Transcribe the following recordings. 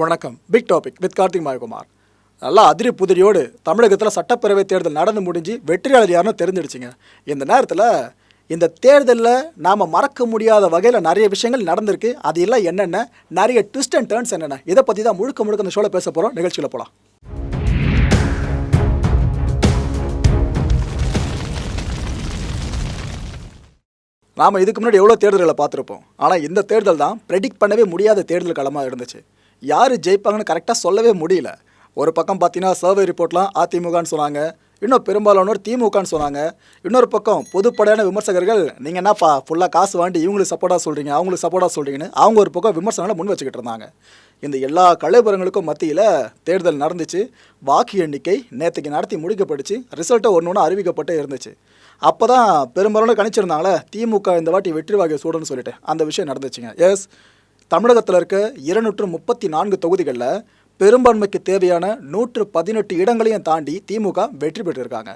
வணக்கம். Big topic with Karthik Mayakumar. நல்லா அதிரி புதிரியோடு தமிழகத்தில் சட்டப்பேரவை தேர்தல் நடந்து முடிஞ்சு வெற்றியாளர் யாருன்னு தெரிஞ்சிடுச்சுங்க. இந்த நேரத்தில் இந்த தேர்தலில் நாம் மறக்க முடியாத வகையில் நிறைய விஷயங்கள் நடந்திருக்கு. அது எல்லாம் என்னென்ன? நிறைய ட்விஸ்ட் அண்ட் டேர்ன்ஸ் என்னென்ன? இதை பற்றி தான் முழுக்க முழுக்க இந்த ஷோவில் பேச போகிறோம் நிகழ்ச்சியில் போகலாம் நாம் இதுக்கு முன்னாடி எவ்வளோ தேர்தல்களை பார்த்துருப்போம். ஆனால் இந்த தேர்தல் தான் ப்ரெடிக்ட் பண்ணவே முடியாத தேர்தல் களமாக இருந்துச்சு. யார் ஜெயிப்பாங்கன்னு கரெக்டாக சொல்லவே முடியல. ஒரு பக்கம் பார்த்தீங்கன்னா சர்வே ரிப்போர்ட்லாம் அதிமுகன்னு சொன்னாங்க. இன்னும் பெரும்பாலானோர் திமுகன்னு சொன்னாங்க. இன்னொரு பக்கம் பொதுப்படையான விமர்சகர்கள் நீங்கள் என்னப்பா ஃபுல்லாக காசு வாண்டி இவங்களுக்கு சப்போர்ட்டாக சொல்கிறீங்க அவங்களுக்கு சப்போர்ட்டாக சொல்கிறீங்கன்னு அவங்க ஒரு பக்கம் விமர்சனங்களை முன் வச்சுக்கிட்டு இருந்தாங்க. இந்த எல்லா கலைபுரங்களுக்கும் மத்தியில் தேர்தல் நடந்துச்சு. வாக்கு எண்ணிக்கை நேற்றுக்கு நடத்தி முடிக்கப்பட்டுச்சு. ரிசல்ட்டை ஒன்று ஒன்று அறிவிக்கப்பட்டே இருந்துச்சு. அப்போ தான் பெரும்பாலான கணிச்சிருந்தாங்களே திமுக இந்த வாட்டி வெற்றி வாகை சூடுன்னு சொல்லிட்டு அந்த விஷயம் நடந்துச்சுங்க. எஸ் தமிழகத்தில் இருக்க இருநூற்று முப்பத்தி நான்கு தொகுதிகளில் பெரும்பான்மைக்கு தேவையான நூற்று பதினெட்டு இடங்களையும் தாண்டி திமுக வெற்றி பெற்றிருக்காங்க.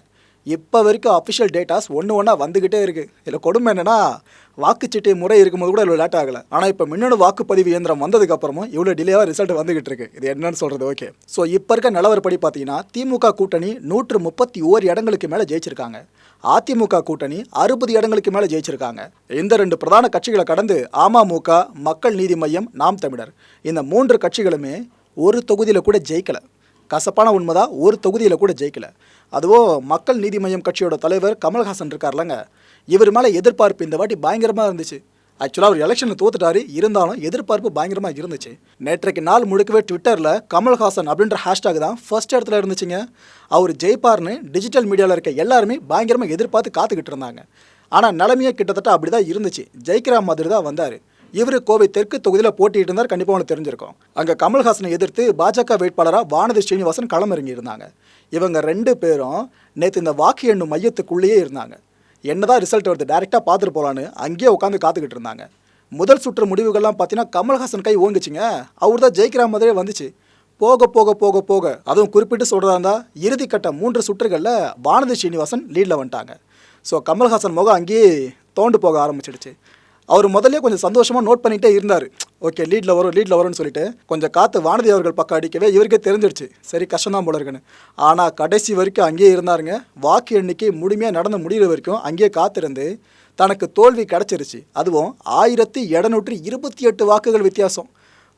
இப்போ வரைக்கும் அஃபிஷியல் டேட்டாஸ் ஒன்று ஒன்றா வந்துக்கிட்டே இருக்குது இதில் கொடுமை என்னென்னா வாக்குச்சீட்டு முறை இருக்கும்போது கூட இவ்வளோ லேட் ஆகலை. ஆனால் இப்போ மின்னணு வாக்குப்பதிவு இயந்திரம் வந்ததுக்கப்புறமும் இவ்வளோ டிலேவாக ரிசல்ட் வந்துகிட்டு இருக்கு. இது என்னன்னு சொல்கிறது ஓகே ஸோ இப்போ இருக்க நிலவரப்படி பார்த்தீங்கன்னா திமுக கூட்டணி நூற்று முப்பத்தி ஓர் இடங்களுக்கு மேலே ஜெயிச்சிருக்காங்க. அதிமுக கூட்டணி அறுபது இடங்களுக்கு மேலே ஜெயிச்சிருக்காங்க. இந்த ரெண்டு பிரதான கட்சிகளை கடந்து அமமுக மக்கள் நீதி மையம் நாம் தமிழர். இந்த மூன்று கட்சிகளுமே ஒரு தொகுதியில் கூட ஜெயிக்கலை. கசப்பான உண்மைதான் ஒரு தொகுதியில் கூட ஜெயிக்கல. அதுவோ மக்கள் நீதி மையம் கட்சியோட தலைவர் கமல்ஹாசன் இருக்கார்லங்க. இவர் மேலே எதிர்பார்ப்பு இந்த வாட்டி பயங்கரமாக இருந்துச்சு. ஆக்சுவலாக அவர் எலெக்ஷனில் தோத்துட்டாரு. இருந்தாலும் எதிர்பார்ப்பு பயங்கரமாக இருந்துச்சு. நேற்றைக்கு நாள் முழுக்கவே ட்விட்டரில் கமல்ஹாசன் அப்படின்ற ஹேஷ்டாக் தான் ஃபர்ஸ்ட் இடத்துல இருந்துச்சுங்க. அவர் ஜெயிப்பார்னு டிஜிட்டல் மீடியாவில் இருக்க எல்லாருமே பயங்கரமாக எதிர்பார்த்து காத்துக்கிட்டு இருந்தாங்க. ஆனால் நிலைமையே கிட்டத்தட்ட அப்படி தான் இருந்துச்சு. ஜெயிக்கிற மாதிரி தான் வந்தார். இவர் கோவை தெற்கு தொகுதியில் போட்டிட்டு இருந்தார். கண்டிப்பாக உங்களுக்கு தெரிஞ்சிருக்கும். அங்கே கமல்ஹாசனை எதிர்த்து பாஜக வேட்பாளராக வானதி ஸ்ரீனிவாசன் களமிறங்கி இருந்தாங்க இவங்க ரெண்டு பேரும் நேற்று இந்த வாக்கு எண்ணும் மையத்துக்குள்ளேயே இருந்தாங்க. என்னதான் ரிசல்ட் வருது டேரெக்டாக பார்த்துட்டு போகலான்னு அங்கேயே உட்காந்து காத்துக்கிட்டு இருந்தாங்க. முதல் சுற்று முடிவுகள்லாம் பார்த்தீங்கன்னா கமல்ஹாசன் கை ஓங்குச்சிங்க. அவர் தான் ஜெயிக்கிற மாதிரியே வந்துச்சு. போக போக போக போக அதுவும் குறிப்பிட்டு சொல்கிறதா இருந்தால் இறுதிக்கட்ட மூன்று சுற்றுகளில் வானதி ஸ்ரீனிவாசன் லீடில் வந்துட்டாங்க. ஸோ கமல்ஹாசன் முகம் அங்கேயே தோண்டு போக ஆரம்பிச்சிடுச்சு. அவர் முதல்ல கொஞ்சம் சந்தோஷமாக நோட் பண்ணிகிட்டே இருந்தார். ஓகே லீடில் வரும் லீடில் வரும்னு சொல்லிட்டு கொஞ்சம் காற்று வானதி அவர்கள் பக்கம் அடிக்கவே இவருக்கே தெரிஞ்சிடுச்சு சரி கஷ்டம்தான் போல இருக்குன்னு. ஆனால் கடைசி வரைக்கும் அங்கேயே இருந்தாருங்க. வாக்கு எண்ணிக்கை முழுமையாக நடந்து முடிகிற வரைக்கும் அங்கேயே காத்திருந்து தனக்கு தோல்வி கிடச்சிருச்சு. அதுவும் ஆயிரத்தி இரநூற்றி இருபத்தி எட்டு வாக்குகள் வித்தியாசம்.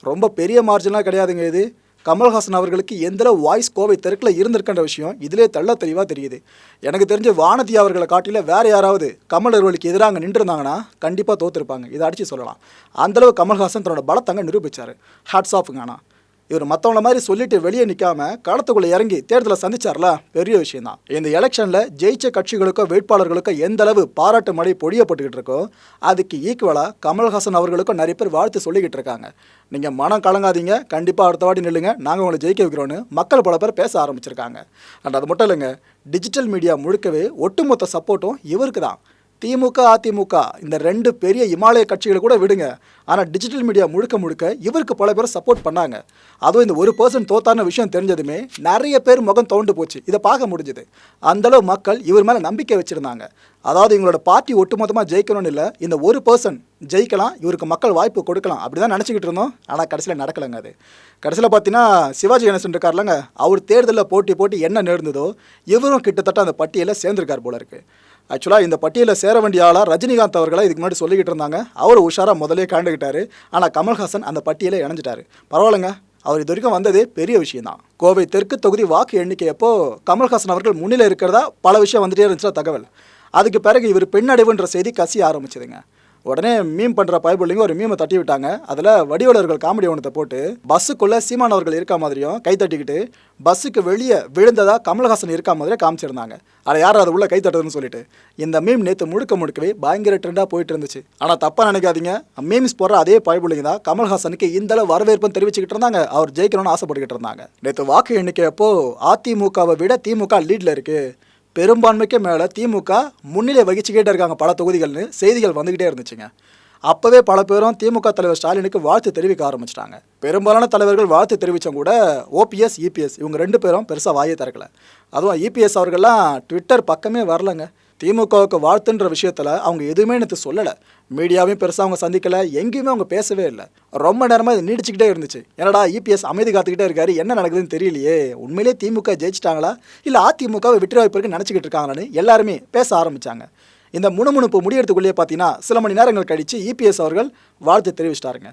ரொம்ப பெரிய மார்ஜினாக கிடையாதுங்க இது. கமல்ஹாசன் அவர்களுக்கு எந்தளவு வாய்ஸ் கோவை தெருக்கில் இருந்திருக்கின்ற விஷயம் இதிலே தள்ள தெளிவாக தெரியுது. எனக்கு தெரிஞ்ச வானதி அவர்களை காட்டில வேறு யாராவது கமல் அவர்களுக்கு எதிராக நின்றுருந்தாங்கன்னா கண்டிப்பாக தோத்துருப்பாங்க. இதை அடித்து சொல்லலாம். அந்தளவு கமல்ஹாசன் தன்னோட பலத்தங்க நிரூபித்தார் ஹேட்ஸ் ஆஃபுங்க ஆனால் இவர் மற்றவங்கள மாதிரி சொல்லிட்டு வெளியே நிற்காம களத்துக்குள்ளே இறங்கி தேர்தலை சந்திச்சார்ல? பெரிய விஷயம் தான் இந்த எலெக்ஷனில் ஜெயிச்ச கட்சிகளுக்கோ வேட்பாளர்களுக்கோ எந்த அளவு பாராட்டு மழை பொழியப்பட்டுக்கிட்டு இருக்கோ அதுக்கு ஈக்குவலாக கமல்ஹாசன் அவர்களுக்கும் நிறைய பேர் வாழ்த்து சொல்லிக்கிட்டு இருக்காங்க. நீங்கள் மனம் கலங்காதீங்க. கண்டிப்பாக அடுத்த வாட்டி நில்லுங்க. நாங்கள் உங்களை ஜெயிக்க வைக்கிறோன்னு மக்கள் பல பேர் பேச ஆரம்பிச்சிருக்காங்க. அண்ட் அது மட்டும் இல்லைங்க டிஜிட்டல் மீடியா முழுக்கவே ஒட்டுமொத்த சப்போர்ட்டும் இவருக்கு தான் திமுக அதிமுக இந்த ரெண்டு பெரிய இமாலய கட்சிகளை கூட விடுங்க. ஆனால் டிஜிட்டல் மீடியா முழுக்க முழுக்க இவருக்கு பல பேர் சப்போர்ட் பண்ணாங்க. அதுவும் இந்த ஒரு பர்சன் தோத்தான விஷயம் தெரிஞ்சதுமே நிறைய பேர் முகம் தோண்டு போச்சு. இதை பார்க்க முடிஞ்சது. அந்தளவு மக்கள் இவர் மேலே நம்பிக்கை வச்சுருந்தாங்க. அதாவது இவங்களோட பார்ட்டி ஒட்டுமொத்தமாக ஜெயிக்கணும்னு இல்லை. இந்த ஒரு பர்சன் ஜெயிக்கலாம் இவருக்கு மக்கள் வாய்ப்பு கொடுக்கலாம். அப்படி தான் நினச்சிக்கிட்டு இருந்தோம். ஆனால் கடைசியில் நடக்கலைங்க அது. கடைசியில் பார்த்தீங்கன்னா சிவாஜி கணேசன் இருக்கார்லங்க. அவர் தேர்தலில் போட்டி போட்டி என்ன நேர்ந்ததோ இவரும் கிட்டத்தட்ட அந்த பட்டியலில் சேர்ந்திருக்கார் போல இருக்குது ஆக்சுவலாக இந்த பட்டியலில் சேர வேண்டிய ஆளாக ரஜினிகாந்த் அவர்களை இதுக்கு முன்னாடி சொல்லிக்கிட்டு இருந்தாங்க. அவர் உஷாராக முதலே காண்டுக்கிட்டாரு ஆனால் கமல்ஹாசன் அந்த பட்டியலை இணைஞ்சிட்டாரு. பரவாயில்லைங்க. அவர் இது வரைக்கும் வந்ததே பெரிய விஷயம் தான் கோவை தெற்கு தொகுதி வாக்கு எண்ணிக்கை அப்போ கமல்ஹாசன் அவர்கள் முன்னிலை இருக்கிறதா பல விஷயம் வந்துட்டே இருந்துச்சு தகவல். அதுக்கு பிறகு இவர் பெண்ணடைவுன்ற செய்தி கசிய ஆரம்பிச்சதுங்க. உடனே மீம் பண்ணுற பயபுள்ளிங்க ஒரு மீமை தட்டி விட்டாங்க. அதில் வடிவலர்கள் காமெடி ஒன்றத்தை போட்டு பஸ்ஸுக்குள்ளே சீமான் அவர்கள் இருக்க மாதிரியும் கை தட்டிக்கிட்டு பஸ்ஸுக்கு வெளியே விழுந்ததாக கமல்ஹாசன் இருக்க மாதிரியே காமிச்சிருந்தாங்க. அதை யார் அதை உள்ளே கை தட்டுறதுன்னு சொல்லிட்டு. இந்த மீம் நேற்று முழுக்க முழுக்கவே பயங்கர ட்ரெண்டாக போயிட்டு இருந்துச்சு. ஆனால் தப்பாக நினைக்காதீங்க. மீம்ஸ் போடுற அதே பயபுள்ளிங்க தான் கமல்ஹாசனுக்கு இந்த அளவு வரவேற்பும் தெரிவிச்சுக்கிட்டு இருந்தாங்க. அவர் ஜெயிக்கணும்னு ஆசைப்பட்டுக்கிட்டு இருந்தாங்க. நேற்று வாக்கு எண்ணிக்கை அப்போ அதிமுகவை விட திமுக லீடில் இருக்குது பெரும்பான்மைக்கு மேலே திமுக முன்னிலை வகிச்சுக்கிட்டே இருக்காங்க பல தொகுதிகள்னு செய்திகள் வந்துக்கிட்டே இருந்துச்சுங்க. அப்போவே பல பேரும் திமுக தலைவர் ஸ்டாலினுக்கு வாழ்த்து தெரிவிக்க ஆரம்பிச்சிட்டாங்க. பெரும்பாலான தலைவர்கள் வாழ்த்து தெரிவித்தவங்க கூட ஓபிஎஸ் இபிஎஸ் இவங்க ரெண்டு பேரும் பெருசாக வாயை திறக்கலை. அதுவும் இபிஎஸ் அவர்கள்லாம் ட்விட்டர் பக்கமே வரலங்க. திமுகவுக்கு வாழ்த்துன்ற விஷயத்தில் அவங்க எதுவுமே எனக்கு சொல்லலை. மீடியாவையும் பெருசாக அவங்க சந்திக்கலை எங்கேயுமே அவங்க பேசவே இல்லை. ரொம்ப நேரமாக இது நீடிச்சுக்கிட்டே இருந்துச்சு. என்னடா இபிஎஸ் அமைதி காத்துக்கிட்டே இருக்காரு என்ன நடக்குதுன்னு தெரியலையே. உண்மையிலேயே திமுக ஜெயிச்சிட்டாங்களா? இல்லை அதிமுகவை வெற்றி வாய்ப்பு இருக்குன்னு நினச்சிக்கிட்டு இருக்காங்களான்னு எல்லாருமே பேச ஆரம்பித்தாங்க இந்த முணுமுணுப்பு முடியறதுக்குள்ளேயே பார்த்தீங்கன்னா சில மணி நேரங்கள் கழித்து இபிஎஸ் அவர்கள் வாழ்த்து தெரிவிச்சிட்டாருங்க.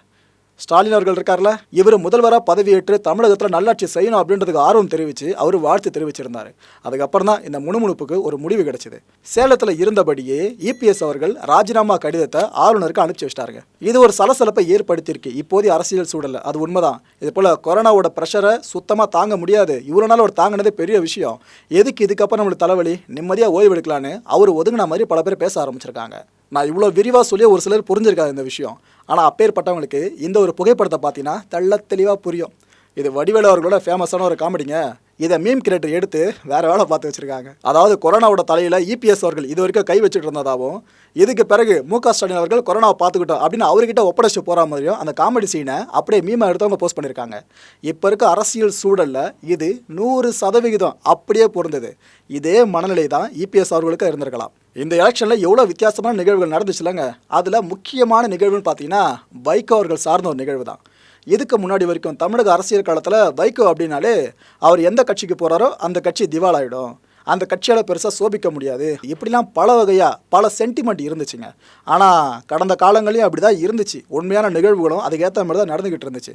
ஸ்டாலின் அவர்கள் இருக்கார்ல இவர் முதல்வராக பதவியேற்று தமிழகத்தில் நல்லாட்சி செய்யணும் அப்படின்றதுக்கு ஆர்வம் தெரிவித்து அவர் வாழ்த்து தெரிவிச்சிருந்தார். அதுக்கப்புறம் தான் இந்த முணுமுணுப்புக்கு ஒரு முடிவு கிடைச்சிது. சேலத்தில் இருந்தபடியே இபிஎஸ் அவர்கள் ராஜினாமா கடிதத்தை ஆளுநருக்கு அனுப்பிச்சு வச்சிட்டாருங்க. இது ஒரு சலசலப்பை ஏற்படுத்தியிருக்கு. இப்போதைய அரசியல் சூழல் அது உண்மைதான். இது போல் கொரோனாவோட ப்ரெஷரை சுத்தமாக தாங்க முடியாது. இவ்வளோ நாள் அவர் தாங்கினதே பெரிய விஷயம். எதுக்கு இதுக்கப்புறம் நம்மளுக்கு தலைவலி? நிம்மதியாக ஓய்வு எடுக்கலான்னு அவர் ஒதுங்கின மாதிரி பல பேர் பேச ஆரம்பிச்சிருக்காங்க. நான் இவ்வளோ விரிவாக சொல்லி ஒரு சிலர் புரிஞ்சிருக்காது இந்த விஷயம். ஆனால் அப்பேற்பட்டவங்களுக்கு இந்த ஒரு புகைப்படத்தை பார்த்தீங்கன்னா தெள்ள தெளிவாக புரியும். இது வடிவேலு அவர்களோட ஃபேமஸான ஒரு காமெடிங்க இதை மீம் கிரியேட்டர் எடுத்து வேறு வேலை பார்த்து வச்சுருக்காங்க. அதாவது கொரோனாவோட தலையில் இபிஎஸ் அவர்கள் இது வரைக்கும் கை வச்சுட்டு இருந்ததாகவும் இதுக்கு பிறகு மு க ஸ்டாலின் அவர்கள் கொரோனாவை பார்த்துக்கிட்டோம் அப்படின்னு அவர்கிட்ட ஒப்படைச்சு போகிற மாதிரியும் அந்த காமெடி சீனை அப்படியே மீமா எடுத்தவங்க போஸ்ட் பண்ணியிருக்காங்க இப்போ இருக்க அரசியல் சூழலில் இது நூறு சதவிகிதம் அப்படியே பொருந்தது. இதே மனநிலை தான் இபிஎஸ் அவர்களுக்கு இருந்திருக்கலாம். இந்த எலெக்ஷனில் எவ்வளோ வித்தியாசமான நிகழ்வுகள் நடந்துச்சுலங்க. அதில் முக்கியமான நிகழ்வுன்னு பார்த்தீங்கன்னா வைகோ அவர்கள் சார்ந்த ஒரு நிகழ்வு தான். இதுக்கு முன்னாடி வரைக்கும் தமிழக அரசியல் காலத்தில் வைகோ அப்படின்னாலே அவர் எந்த கட்சிக்கு போகிறாரோ அந்த கட்சி திவாலாயிடும். அந்த கட்சியால் பெருசாக சோபிக்க முடியாது. இப்படிலாம் பல வகையாக பல சென்டிமெண்ட் இருந்துச்சுங்க. ஆனால் கடந்த காலங்களையும் அப்படி தான் இருந்துச்சு. உண்மையான நிகழ்வுகளும் அதுக்கேற்ற மாதிரி தான் நடந்துக்கிட்டு இருந்துச்சு.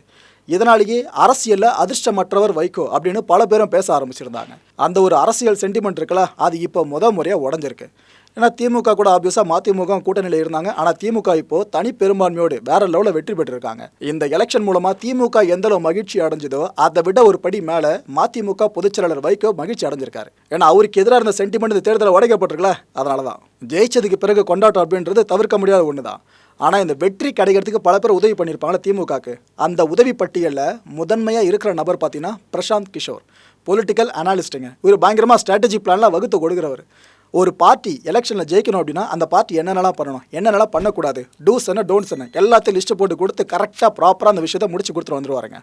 இதனாலேயே அரசியலில் அதிர்ஷ்டமற்றவர் வைகோ அப்படின்னு பல பேரும் பேச ஆரம்பிச்சிருந்தாங்க. அந்த ஒரு அரசியல் சென்டிமெண்ட் இருக்குல்ல அது இப்போ முத முறையாக உடஞ்சிருக்கு. ஏன்னா திமுக கூட ஆப்வியஸாக மதிமுக கூட்டணியில் இருந்தாங்க. ஆனால் திமுக இப்போ தனி பெரும்பான்மையோடு வேற லெவலில் வெற்றி பெற்றிருக்காங்க. இந்த எலெக்ஷன் மூலமாக திமுக எந்த அளவு மகிழ்ச்சி அடைஞ்சதோ அதை விட ஒரு படி மேலே மதிமுக பொதுச்செயலாளர் வைகோ மகிழ்ச்சி அடைஞ்சிருக்காரு. ஏன்னா அவருக்கு எதிராக இருந்த சென்டிமெண்ட் இந்த தேர்தலில் உடைக்கப்பட்டிருக்கல அதனால தான் ஜெயிச்சதுக்கு பிறகு கொண்டாட்டம் அப்படின்றது தவிர்க்க முடியாத ஒன்று தான் ஆனால் இந்த வெற்றி கிடைக்கிறதுக்கு பல பேர் உதவி பண்ணியிருப்பாங்களே திமுகக்கு. அந்த உதவி பட்டியலில் முதன்மையாக இருக்கிற நபர் பார்த்தீங்கன்னா பிரசாந்த் கிஷோர். பொலிட்டிக்கல் அனாலிஸ்ட்டுங்க இவர் பயங்கரமாக ஸ்ட்ராட்டஜி பிளான்லாம் வகுத்து கொடுக்குறவர். ஒரு பார்ட்டி எலெக்ஷனில் ஜெயிக்கணும் அப்படின்னா அந்த பார்ட்டி என்னென்னலாம் பண்ணணும்? என்னென்னலாம் பண்ணக்கூடாது? டூஸ் என்ன டோன்ஸ் என்ன எல்லாத்தையும் லிஸ்ட்டு போட்டு கொடுத்து கரெக்டாக ப்ராப்பராக அந்த விஷயத்தை முடிச்சு கொடுத்துட்டு வந்துருவாருங்க.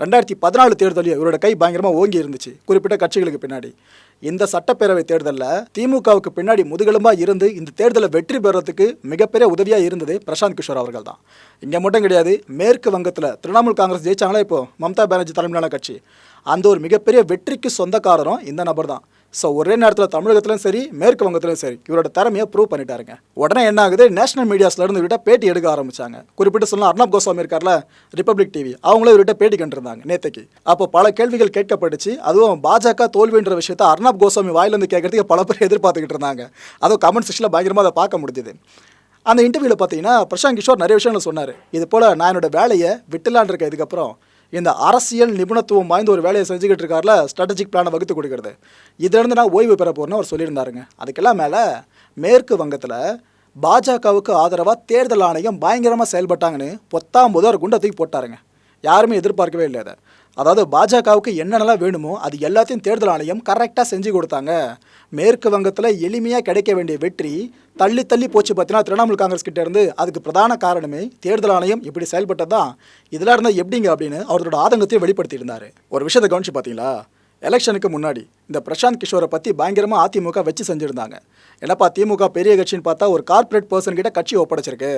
ரெண்டாயிரத்தி பதினாலு தேர்தலையும் இவரோட கை பயங்கரமாக ஓங்கி இருந்துச்சு. குறிப்பிட்ட கட்சிகளுக்கு பின்னாடி. இந்த சட்டப்பேரவை தேர்தலில் திமுகவுக்கு பின்னாடி முதுகெலும்பாக இருந்து இந்த தேர்தலை வெற்றி பெறத்துக்கு மிகப்பெரிய உதவியாக இருந்தது பிரசாந்த் கிஷோர் அவர்கள் தான். இங்கே மட்டும் கிடையாது மேற்கு வங்கத்தில் திரிணாமுல் காங்கிரஸ் ஜெயிச்சாங்களே இப்போ? மம்தா பானர்ஜி தலைமையிலான கட்சி. அந்த ஒரு மிகப்பெரிய வெற்றிக்கு சொந்தக்காரரும் இந்த நபர் தான். ஸோ ஒரே நேரத்தில் தமிழகத்திலும் சரி மேற்கு வங்கத்திலும் சரி இவரோட திறமையை ப்ரூவ் பண்ணிட்டாருங்க. உடனே என்ன ஆகுது நேஷனல் மீடியாஸ்லேருந்து இவர்கிட்ட பேட்டி எடுக்க ஆரம்பிச்சாங்க. குறிப்பிட்டு சொல்லலாம் அர்ணப் கோஸ்வாமி இருக்கார்ல ரிப்பப்ளிக் டிவி அவங்களும் இவர்கிட்ட பேட்டி கண்டிருந்தாங்க நேத்தைக்கு. அப்போ பல கேள்விகள் கேட்கப்பட்டுச்சு. அதுவும் பாஜக தோல்வின்ற விஷயத்த அர்ணப் கோஸ்வாமி வாயிலிருந்து கேட்கறதுக்கு பல பேர் எதிர்பார்த்துக்கிட்டு இருந்தாங்க. அதுவும் கமெண்ட் செக்ஷனில் பயங்கரமாக அதை பார்க்க முடிஞ்சுது. அந்த இன்டர்வியூவில் பார்த்தீங்கன்னா பிரசாந்த் கிஷோர் நிறைய விஷயங்கள் சொன்னார். இது போல் நான் என்னோட வேலையை விட்டுலான் இருக்க இதுக்கப்புறம் இந்த அரசியல் நிபுணத்துவம் வாய்ந்த ஒரு வேலையை செஞ்சுக்கிட்டு இருக்கார்ல ஸ்ட்ராட்டஜிக் பிளானை வகுத்து கொடுக்கறது. இதுலேருந்து நான் ஓய்வு பெற போறேன்னு அவர் சொல்லியிருந்தாருங்க. அதுக்கெல்லாம் மேலே மேற்கு வங்கத்தில் பாஜகவுக்கு ஆதரவாக தேர்தல் ஆணையம் பயங்கரமாக செயல்பட்டாங்கன்னு பொத்தாம் போது ஒரு குண்டை தூக்கி போட்டாருங்க. யாருமே எதிர்பார்க்கவே இல்லை அதை அதாவது பாஜகவுக்கு என்னென்னலாம் வேணுமோ அது எல்லாத்தையும் தேர்தல் ஆணையம் கரெக்டாக செஞ்சு கொடுத்தாங்க. மேற்கு வங்கத்தில் எளிமையாக கிடைக்க வேண்டிய வெற்றி தள்ளி தள்ளி போச்சு பார்த்தீங்கன்னா திரிணாமுல் காங்கிரஸ் கிட்ட இருந்து அதுக்கு பிரதான காரணமே தேர்தல் ஆணையம் இப்படி செயல்பட்டது தான் இதெல்லாம் இருந்தால் எப்படிங்க அப்படின்னு அவரோட ஆதங்கத்தையும் வெளிப்படுத்தியிருந்தார். ஒரு விஷயத்தை கவனிச்சு பார்த்தீங்களா எலெக்ஷனுக்கு முன்னாடி இந்த பிரசாந்த் கிஷோரை பற்றி பயங்கரமாக அதிமுக வச்சு செஞ்சுருந்தாங்க. என்னப்பா திமுக பெரிய கட்சின்னு பார்த்தா ஒரு கார்ப்பரேட் பர்சன் கிட்ட கட்சி ஒப்படைச்சிருக்கு.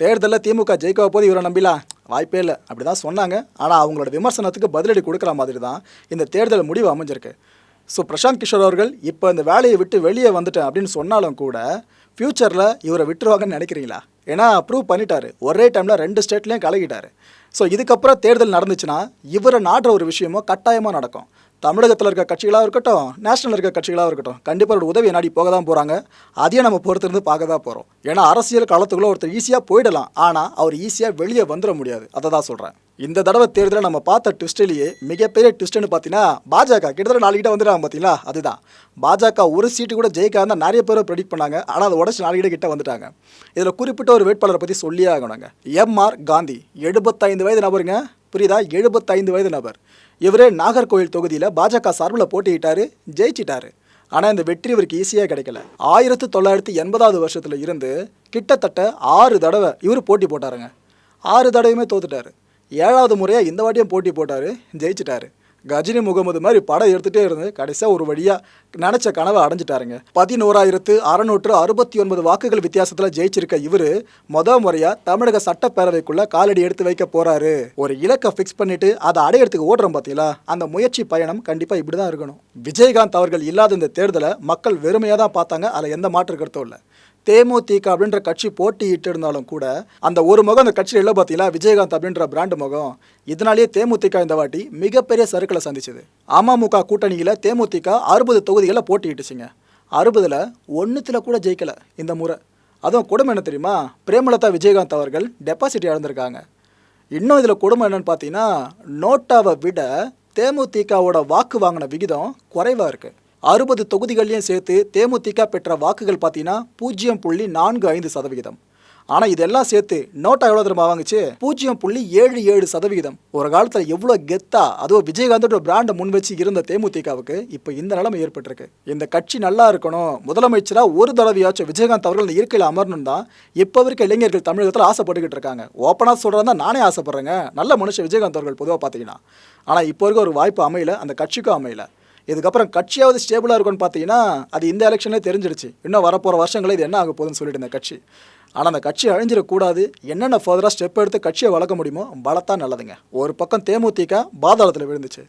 தேர்தலில் திமுக ஜெயிக்க போது இவரை நம்பிலாம் வாய்ப்பே இல்லை. அப்படி தான் சொன்னாங்க. ஆனால் அவங்களோட விமர்சனத்துக்கு பதிலடி கொடுக்குற மாதிரி தான் இந்த தேர்தல் முடிவு அமைஞ்சிருக்கு. ஸோ பிரசாந்த் கிஷோர் அவர்கள் இப்போ இந்த வேலையை விட்டு வெளியே வந்துட்டேன் அப்படின்னு சொன்னாலும் கூட ஃப்யூச்சரில் இவரை விட்டுருவாங்கன்னு நினைக்கிறீங்களா? ஏன்னா அப்ரூவ் பண்ணிட்டாரு. ஒரே டைமில் ரெண்டு ஸ்டேட்லேயும் கலகிட்டார். ஸோ இதுக்கப்புறம் தேர்தல் நடந்துச்சுன்னா இவரை நாடுற ஒரு விஷயமோ கட்டாயமாக நடக்கும். தமிழகத்தில் இருக்க கட்சிகளாக இருக்கட்டும் நேஷனல் இருக்க கட்சிகளாக இருக்கட்டும் கண்டிப்பாக ஒரு உதவியை நாடி போக தான் போகிறாங்க அதையும் நம்ம பொறுத்திருந்து பார்க்க தான் போகிறோம் ஏன்னா அரசியல் காலத்துக்குள்ளே ஒருத்தர் ஈஸியாக போயிடலாம். ஆனால் அவர் ஈஸியாக வெளியே வந்துட முடியாது. அதை தான் சொல்கிறேன் இந்த தடவை தேர்தலில் நம்ம பார்த்த ட்விஸ்ட்லேயே மிகப்பெரிய ட்விஸ்ட்னு பார்த்தீங்கன்னா பாஜக கிட்டத்தட்ட நாலு கிட்ட வந்துட்டாங்க பார்த்தீங்களா? அதுதான். பாஜக ஒரு சீட்டு கூட ஜெயிக்காத நிறைய பேர் ப்ரெடிக்ட் பண்ணாங்க. ஆனால் அதை உடச்சு நாலு கிட்ட கிட்ட வந்துட்டாங்க. இதில் குறிப்பிட்ட ஒரு வேட்பாளரை பற்றி சொல்லியே ஆகணுங்க. எம்ஆர் காந்தி. எழுபத்தைந்து வயது நபருங்க. புரியுதா? எழுபத்தைந்து வயது நபர். இவரே நாகர்கோவில் தொகுதியில் பாஜக சார்பில் போட்டியிட்டாரு ஜெயிச்சிட்டாரு. ஆனால் இந்த வெற்றி இவருக்கு ஈஸியாக கிடைக்கல. ஆயிரத்தி தொள்ளாயிரத்தி எண்பதாவது வருஷத்தில் இருந்து கிட்டத்தட்ட ஆறு தடவை இவர் போட்டி போட்டாருங்க. ஆறு தடவையுமே தோத்துட்டார். ஏழாவது முறையாக இந்த வாட்டியும் போட்டி போட்டார் ஜெயிச்சிட்டாரு. கஜினி முகமது மாதிரி படம் எடுத்துகிட்டே இருந்து கடைசியாக ஒரு வழியாக நினச்ச கனவை அடைஞ்சிட்டாருங்க. பதினோராயிரத்து அறநூற்று அறுபத்தி ஒன்பது வாக்குகள் வித்தியாசத்தில் ஜெயிச்சிருக்க இவர் முத முறையாக தமிழக சட்டப்பேரவைக்குள்ளே காலடி எடுத்து வைக்க போகிறாரு ஒரு இலக்கை ஃபிக்ஸ் பண்ணிட்டு அதை அடையிறதுக்கு ஓடுறோம் பார்த்தீங்களா அந்த முயற்சி பயணம் கண்டிப்பாக இப்படி தான் இருக்கணும். விஜயகாந்த் அவர்கள் இல்லாத இந்த தேர்தலை மக்கள் வெறுமையாக தான் பார்த்தாங்க. அதில் எந்த மாற்று கருத்தும் இல்லை. தேமுதிக அப்படின்ற கட்சி போட்டியிட்டு இருந்தாலும் கூட அந்த ஒரு முகம் அந்த கட்சியில் இல்லை பார்த்தீங்களா விஜயகாந்த் அப்படின்ற பிராண்ட் முகம். இதனாலேயே தேமுதிக இந்த வாட்டி மிகப்பெரிய சறுக்களை சந்திச்சது. அமமுக கூட்டணியில் தேமுதிக அறுபது தொகுதிகளில் போட்டியிட்டுச்சுங்க. அறுபதில் ஒன்றுத்தில் கூட ஜெயிக்கல இந்த முறை. அதுவும் கொடுமை என்ன தெரியுமா? பிரேமலதா விஜயகாந்த் அவர்கள் டெபாசிட் இழந்திருக்காங்க. இன்னும் இதில் கொடுமை என்னென்னு பார்த்தீங்கன்னா நோட்டாவை விட தேமுதிகவோட வாக்கு வாங்கின விகிதம் குறைவாக இருக்குது அறுபது தொகுதிகள்லையும் சேர்த்து தேமுதிக பெற்ற வாக்குகள் பார்த்தீங்கன்னா பூஜ்ஜியம் புள்ளி நான்கு ஐந்து சதவிகிதம். ஆனால் இதெல்லாம் சேர்த்து நோட்டா எவ்வளோ தெரியுமா வாங்குச்சு? பூஜ்ஜியம் புள்ளி ஏழு ஏழு சதவிகிதம். ஒரு காலத்தில் எவ்வளோ கெத்தா அதுவும் விஜயகாந்தோட பிராண்டை முன் வச்சு இருந்த தேமுதிகவுக்கு இப்போ இந்த நிலைமை ஏற்பட்டிருக்கு. இந்த கட்சி நல்லா இருக்கணும். முதலமைச்சராக ஒரு தடவையாச்சும் விஜயகாந்த் அவர்கள் இந்த இருக்கையில் அமரணும் தான் இப்போ இருக்க இளைஞர்கள் தமிழகத்தில் ஆசைப்பட்டுக்கிட்டு இருக்காங்க. ஓப்பனாக சொல்கிறதா நானே ஆசைப்பட்றேங்க. நல்ல மனுஷன் விஜயகாந்த் அவர்கள் பொதுவாக பார்த்தீங்கன்னா. ஆனால் இப்போ இருக்க ஒரு வாய்ப்பு அமையல அந்த கட்சிக்கும் அமையல. இதுக்கப்புறம் கட்சியாவது ஸ்டேபிளாக இருக்கும்னு பார்த்தீங்கன்னா அது இந்த எலெக்ஷன்லேயே தெரிஞ்சிடுச்சு. இன்னும் வரப்போகிற வருஷங்களே இது என்ன ஆக போகுதுன்னு சொல்லிட்டு இந்த கட்சி. ஆனால் அந்த கட்சி அழிஞ்சிடக்கூடாது. என்னென்ன ஃபர்தராக ஸ்டெப் எடுத்து கட்சியை வளர்க்க முடியுமோ வளர்த்தா நல்லதுங்க. ஒரு பக்கம் தேமுதிக பாதாளத்தில் விழுந்துச்சு.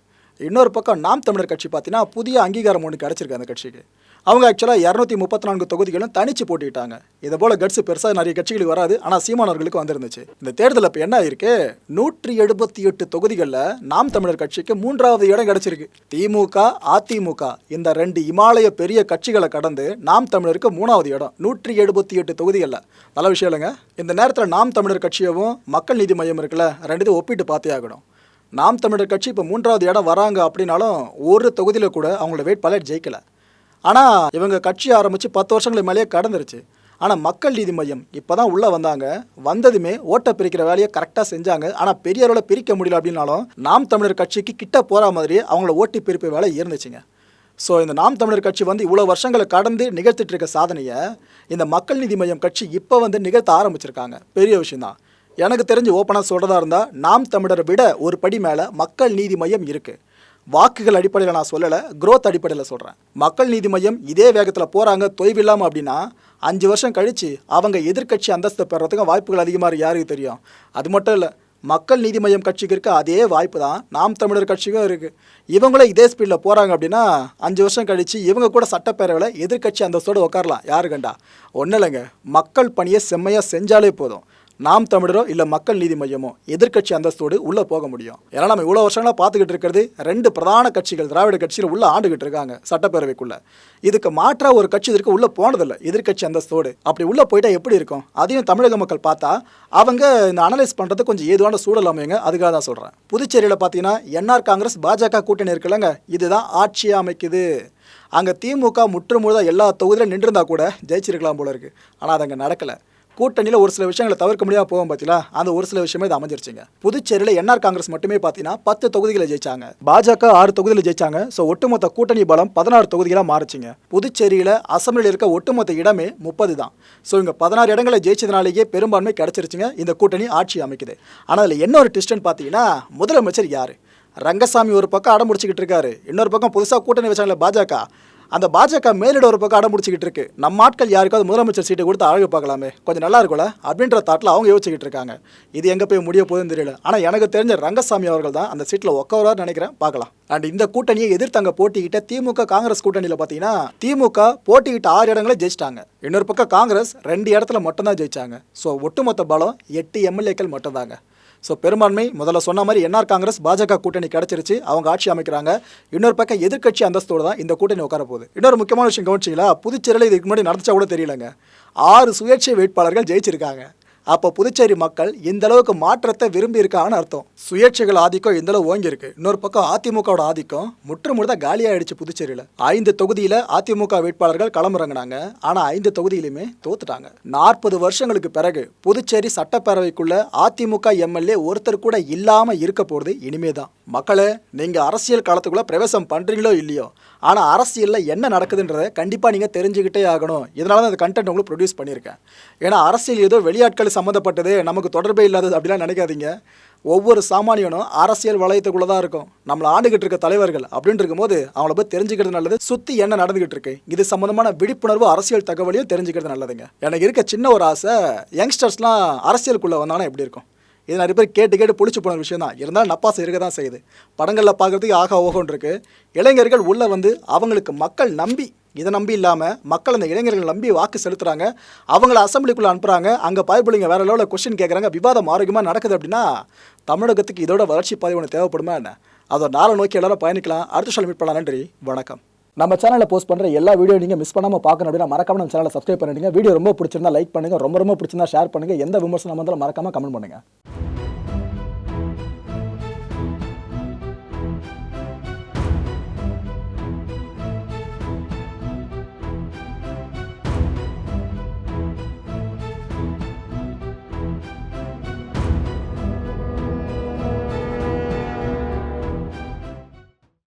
இன்னொரு பக்கம் நாம் தமிழர் கட்சி பார்த்தீங்கன்னா புதிய அங்கீகாரம் ஒன்று கிடச்சிருக்கு அந்த கட்சிக்கு. அவங்க ஆக்சுவலாக இரநூத்தி முப்பத்தி நான்கு தொகுதிகளும் தனிச்சு போட்டிட்டாங்க. இதை போல் கட்ஸ் பெருசாக நிறைய கட்சிகளுக்கு வராது. ஆனால் சீமானவர்களுக்கு வந்திருந்துச்சு. இந்த தேர்தல் இப்போ என்ன ஆயிருக்கு? நூற்றி எழுபத்தி எட்டு தொகுதிகளில் நாம் தமிழர் கட்சிக்கு மூன்றாவது இடம் கிடச்சிருக்கு. திமுக அதிமுக இந்த ரெண்டு இமாலய பெரிய கட்சிகளை கடந்து நாம் தமிழருக்கு மூணாவது இடம். நூற்றி எழுபத்தி எட்டு தொகுதிகளில். நல்ல விஷயம் இல்லைங்க? இந்த நேரத்தில் நாம் தமிழர் கட்சியவும் மக்கள் நீதி மையம் இருக்குல்ல ரெண்டுத்தையும் ஒப்பிட்டு பார்த்தே ஆகணும். நாம் தமிழர் கட்சி இப்போ மூன்றாவது இடம் வராங்க அப்படின்னாலும் ஒரு தொகுதியில் கூட அவங்களோட வேட்பாளர் ஜெயிக்கலை. ஆனால் இவங்க கட்சி ஆரம்பித்து பத்து வருஷங்களுக்கு மேலேயே கடந்துருச்சு. ஆனால் மக்கள் நீதி மையம் இப்போ தான் உள்ளே வந்தாங்க. வந்ததுமே ஓட்டை பிரிக்கிற வேலையை கரெக்டாக செஞ்சாங்க. ஆனால் பெரிய அளவில் பிரிக்க முடியல அப்படின்னாலும் நாம் தமிழர் கட்சிக்கு கிட்ட போகிற மாதிரி அவங்கள ஓட்டி பிரிப்பு வேலை இருந்துச்சுங்க. ஸோ இந்த நாம் தமிழர் கட்சி வந்து இவ்வளோ வருஷங்களை கடந்து நிகழ்த்திட்டு இருக்க சாதனையை இந்த மக்கள் நீதி மையம் கட்சி இப்போ வந்து நிகழ்த்த ஆரம்பிச்சிருக்காங்க. பெரிய விஷயம்தான். எனக்கு தெரிஞ்சு ஓப்பனாக சொல்கிறதா இருந்தால் நாம் தமிழரை விட ஒரு படி மேலே மக்கள் நீதி மையம் இருக்குது வாக்குகள் அடிப்படையில் நான் சொல்லலை க்ரோத் அடிப்படையில் சொல்கிறேன் மக்கள் நீதி மையம் இதே வேகத்தில் போகிறாங்க தொய்வில்லாமல் அப்படின்னா அஞ்சு வருஷம் கழித்து அவங்க எதிர்க்கட்சி அந்தஸ்து பெறறதுக்கு வாய்ப்புகள் அதிகமாக யாருக்கு தெரியும்? அது மட்டும் இல்லை மக்கள் நீதி மையம் கட்சிக்கு இருக்க அதே வாய்ப்பு தான் நாம் தமிழர் கட்சிக்கும் இருக்குது இவங்களே இதே ஸ்பீடில் போகிறாங்க அப்படின்னா அஞ்சு வருஷம் கழித்து இவங்க கூட சட்டப்பேரவையில் எதிர்க்கட்சி அந்தஸ்தோடு உட்காரலாம் யாரு கண்டா? ஒன்றும் இல்லைங்க. மக்கள் பணியை செம்மையாக செஞ்சாலே போதும். நாம் தமிழரோ இல்லை மக்கள் நீதி மையமோ எதிர்க்கட்சி அந்தஸ்தோடு உள்ளே போக முடியும். ஏன்னா நம்ம இவ்வளோ வருஷங்களாக பார்த்துக்கிட்டு இருக்கிறது ரெண்டு பிரதான கட்சிகள் திராவிட கட்சியில் உள்ள ஆண்டுகிட்டு இருக்காங்க சட்டப்பேரவைக்குள்ளே. இதுக்கு மாற்றாக ஒரு கட்சி இதற்கு உள்ளே போனதில்லை எதிர்க்கட்சி அந்தஸ்தோடு. அப்படி உள்ளே போயிட்டால் எப்படி இருக்கும்? அதையும் தமிழக மக்கள் பார்த்தா அவங்க இந்த அனலைஸ் பண்ணுறது கொஞ்சம் ஏதுவான சூழல் அமையுங்க. அதுக்காக தான் சொல்கிறேன் புதுச்சேரியில் பார்த்தீங்கன்னா என்ஆர் காங்கிரஸ் பாஜக கூட்டணி இருக்குல்லங்க. இதுதான் ஆட்சியை அமைக்குது. அங்கே திமுக முற்றுமுழுதாக எல்லா தொகுதியிலும் நின்றுருந்தா கூட ஜெயிச்சிருக்கலாம் போல இருக்குது ஆனால் அது அங்கே நடக்கலை. கூட்டணியில் ஒரு சில விஷயங்களை தவிர்க்க முடியாத போவோம் பார்த்தீங்களா அந்த ஒரு சில விஷயமே இது அமைஞ்சிருச்சுங்க. புதுச்சேரியில் என்ஆர் காங்கிரஸ் மட்டுமே பார்த்தீங்கன்னா பத்து தொகுதிகளை ஜெயிச்சாங்க. பாஜக ஆறு தொகுதியில் ஜெயிச்சாங்க. ஸோ ஒட்டுமொத்த கூட்டணி பலம் பதினாறு தொகுதிகளாக மாறுச்சுங்க. புதுச்சேரியில் அசம்பிளியில் இருக்க ஒட்டுமொத்த இடமே முப்பது தான். ஸோ இங்கே பதினாறு இடங்களை ஜெயிச்சதுனாலேயே பெரும்பான்மை கிடச்சிருச்சுங்க. இந்த கூட்டணி ஆட்சி அமைக்குது. ஆனால் அதில் என்ன ஒரு டிஸ்டன் பார்த்தீங்கன்னா முதலமைச்சர் யார்? ரங்கசாமி ஒரு பக்கம் அடம் முடிச்சுக்கிட்டு இருக்காரு. இன்னொரு பக்கம் புதுசாக கூட்டணி வச்சாங்களே பாஜக. அந்த பாஜக மேலிட ஒரு பக்கம் அடம்பிடிச்சிக்கிட்டு இருக்கு. நம்ம ஆட்கள் யாருக்காவது முதலமைச்சர் சீட்டை கொடுத்து அழகு பார்க்கலாமே. கொஞ்சம் நல்லா இருக்கும்ல? அப்படின்ற தாட்டில் அவங்க யோசிச்சுக்கிட்டு இருக்காங்க. இது எங்கே போய் முடிய போகுதுன்னு தெரியல. ஆனால் எனக்கு தெரிஞ்ச ரங்கசாமி அவர்கள் தான் அந்த சீட்டில் உட்காராரு நினைக்கிறேன். பார்க்கலாம். அண்ட் இந்த கூட்டணியை எதிர்த்தாங்க போட்டிக்கிட்ட திமுக காங்கிரஸ் கூட்டணியில் பார்த்தீங்கன்னா திமுக போட்டிக்கிட்ட ஆறு இடங்களை ஜெயிச்சிட்டாங்க. இன்னொரு பக்கம் காங்கிரஸ் ரெண்டு இடத்துல மட்டும்தான் ஜெயிச்சாங்க. ஸோ ஒட்டுமொத்த பலம் எட்டு எம்எல்ஏக்கள் மட்டும்தாங்க. ஸோ பெரும்பான்மை முதல்ல சொன்ன மாதிரி என்ஆர் காங்கிரஸ் பாஜக கூட்டணி கிடைச்சிருச்சு. அவங்க ஆட்சி அமைக்கிறாங்க. இன்னொரு பக்கம் எதிர்க்கட்சி அந்தஸ்தோடு தான் இந்த கூட்டணி உட்கார போகுது. இன்னொரு முக்கியமான விஷயம் கவனிச்சிங்களா? புதுச்சேரியில் இதுக்கு முன்னாடி நடந்துச்சா கூட தெரியலங்க. ஆறு சுயேட்சை வேட்பாளர்கள் ஜெயிச்சிருக்காங்க. அப்போ புதுச்சேரி மக்கள் இந்த அளவுக்கு மாற்றத்தை விரும்பி இருக்காங்கன்னு அர்த்தம். சுயேட்சைகள் ஆதிக்கம் இந்த அளவு ஓங்கி இருக்கு இன்னொரு பக்கம் அதிமுகவோட ஆதிக்கம் முற்றுமுழுதா காலியாயிடுச்சு புதுச்சேரியில். ஐந்து தொகுதியில் அதிமுக வேட்பாளர்கள் களமிறங்கினாங்க. ஆனால் ஐந்து தொகுதியிலுமே தோத்துட்டாங்க. நாற்பது வருஷங்களுக்கு பிறகு புதுச்சேரி சட்டப்பேரவைக்குள்ள அதிமுக எம்எல்ஏ ஒருத்தர் கூட இல்லாம இருக்க போறது இனிமே தான் மக்களே நீங்கள் அரசியல் காலத்துக்குள்ளே பிரவேசம் பண்ணுறீங்களோ இல்லையோ ஆனால் அரசியலில் என்ன நடக்குதுன்றதை கண்டிப்பாக நீங்கள் தெரிஞ்சுக்கிட்டே ஆகணும். இதனால தான் அந்த கண்டென்ட் உங்களுக்கு ப்ரொடியூஸ் பண்ணியிருக்கேன். ஏன்னா அரசியல் ஏதோ வெளியாட்கள் சம்மந்தப்பட்டது நமக்கு தொடர்பே இல்லாதது அப்படிலாம் நினைக்காதீங்க. ஒவ்வொரு சாமானியனும் அரசியல் வளையத்துக்குள்ளே தான் இருக்கும். நம்மளை ஆண்டுகிட்டு இருக்க தலைவர்கள் அப்படின்னு இருக்கும்போது அவங்கள போய் தெரிஞ்சுக்கிறது நல்லது. சுற்றி என்ன நடந்துகிட்டு இருக்கு? இது சம்மந்தமான விழிப்புணர்வு அரசியல் தகவலையும் தெரிஞ்சுக்கிறது நல்லதுங்க. எனக்கு இருக்க சின்ன ஒரு ஆசை யங்ஸ்டர்ஸ்லாம் அரசியலுக்குள்ளே வந்தாங்கன்னா எப்படி இருக்கும்? இது நிறைய பேர் கேட்டு கேட்டு பிடிச்சி போன விஷயம் தான் இருந்தாலும் நப்பாசை இருக்க தான் செய்யுது. படங்களில் பார்க்குறதுக்கு ஆகா ஓகோன்னு இருக்குது இளைஞர்கள் உள்ளே வந்து அவங்களுக்கு மக்கள் நம்பி இதை நம்பி இல்லாமல் மக்கள் அந்த இளைஞர்கள் நம்பி வாக்கு செலுத்துகிறாங்க அவங்கள அசம்பிளிக்குள்ளே அனுப்புகிறாங்க அங்கே பாய்பிள்ளைங்க வேற லெவலில் கொஸ்டின் கேட்குறாங்க விவாதம் ஆரோக்கியமாக நடக்குது அப்படின்னா தமிழகத்துக்கு இதோட வளர்ச்சி பாதை ஒன்று தேவைப்படுமா என்ன? அதை நாளை நோக்கி எல்லாரும் பயணிக்கலாம். அடுத்த சொல்ல மீட் பண்ணலாம். நன்றி. வணக்கம். நம்ம சேனலில் போஸ்ட் பண்ணுற எல்லா வீடியோ நீங்கள் மிஸ் பண்ணாமல் பார்க்கணும் அப்படின்னா மறக்காம நம்ம சேனலை சப்ஸ்கிரைப் பண்ணிடுங்க. வீடியோ ரொம்ப பிடிச்சிருந்தா லைக் பண்ணுங்கள் ரொம்ப ரொம்ப பிடிச்சிருந்தா ஷேர் பண்ணுங்கள் எந்த விமர்சனம் வந்தாலும் மறக்காம கமெண்ட் பண்ணுங்கள்